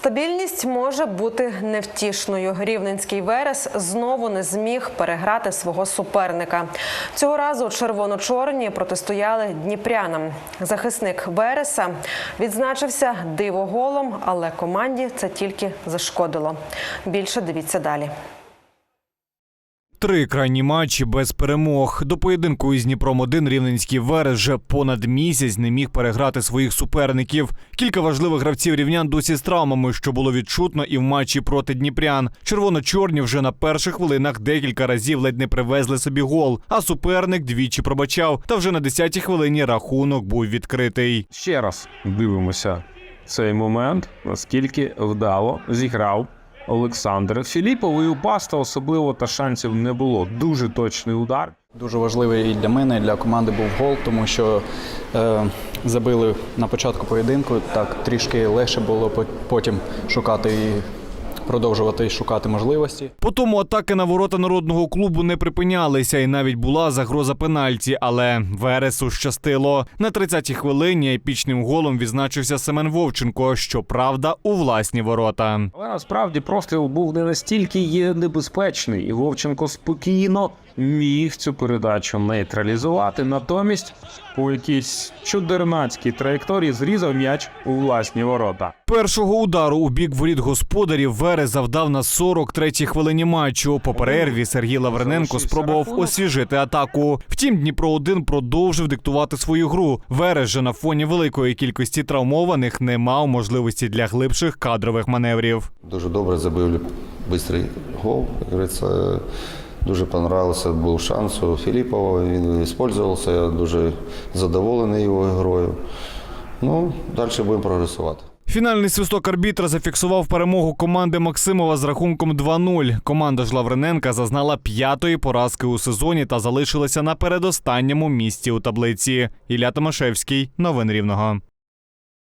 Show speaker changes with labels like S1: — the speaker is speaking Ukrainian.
S1: Стабільність може бути невтішною. Рівненський Верес знову не зміг переграти свого суперника. Цього разу червоно-чорні протистояли дніпрянам. Захисник Вереса відзначився дивоголом, але команді це тільки зашкодило. Більше дивіться далі.
S2: Три крайні матчі без перемог. До поєдинку із Дніпром 1 рівненський Верес вже понад місяць не міг переграти своїх суперників. Кілька важливих гравців рівнян досі з травмами, що було відчутно і в матчі проти Дніпрян. Червоно-чорні вже на перших хвилинах декілька разів ледь не привезли собі гол, а суперник двічі пробачав. Та вже на 10-й хвилині рахунок був відкритий.
S3: Ще раз дивимося цей момент, наскільки вдало зіграв Олександр Філіпов. І у Паста особливо та шансів не було. Дуже точний удар.
S4: Дуже важливий і для мене, і для команди був гол, тому що е, забили на початку поєдинку. Так трішки легше було потім шукати і продовжувати шукати можливості.
S2: По тому атаки на ворота народного клубу не припинялися, і навіть була загроза пенальті. Але Вересу щастило. На 30-й хвилині епічним голом відзначився Семен Вовченко. Щоправда, у власні ворота.
S3: Але насправді простріл був не настільки є небезпечний, і Вовченко спокійно міг цю передачу нейтралізувати. Натомість по якійсь чудернацькій траєкторії зрізав м'яч у власні ворота.
S2: Першого удару у бік воріт господарів Верес завдав на 43-й хвилині матчу. По перерві Сергій Лаврененко спробував освіжити атаку. Втім, Дніпро 1 продовжив диктувати свою гру. Верес же на фоні великої кількості травмованих не мав можливості для глибших кадрових маневрів.
S5: Дуже добре забив швидкий гол. Дуже понравився був шанс у Філіпова. Він використовувався. Я дуже задоволений його грою. Ну, далі будемо прогресувати.
S2: Фінальний свисток арбітра зафіксував перемогу команди Максимова з рахунком 2-0. Команда ж Лаврененка зазнала п'ятої поразки у сезоні та залишилася на передостанньому місці у таблиці. Ілля Томашевський, новин Рівного.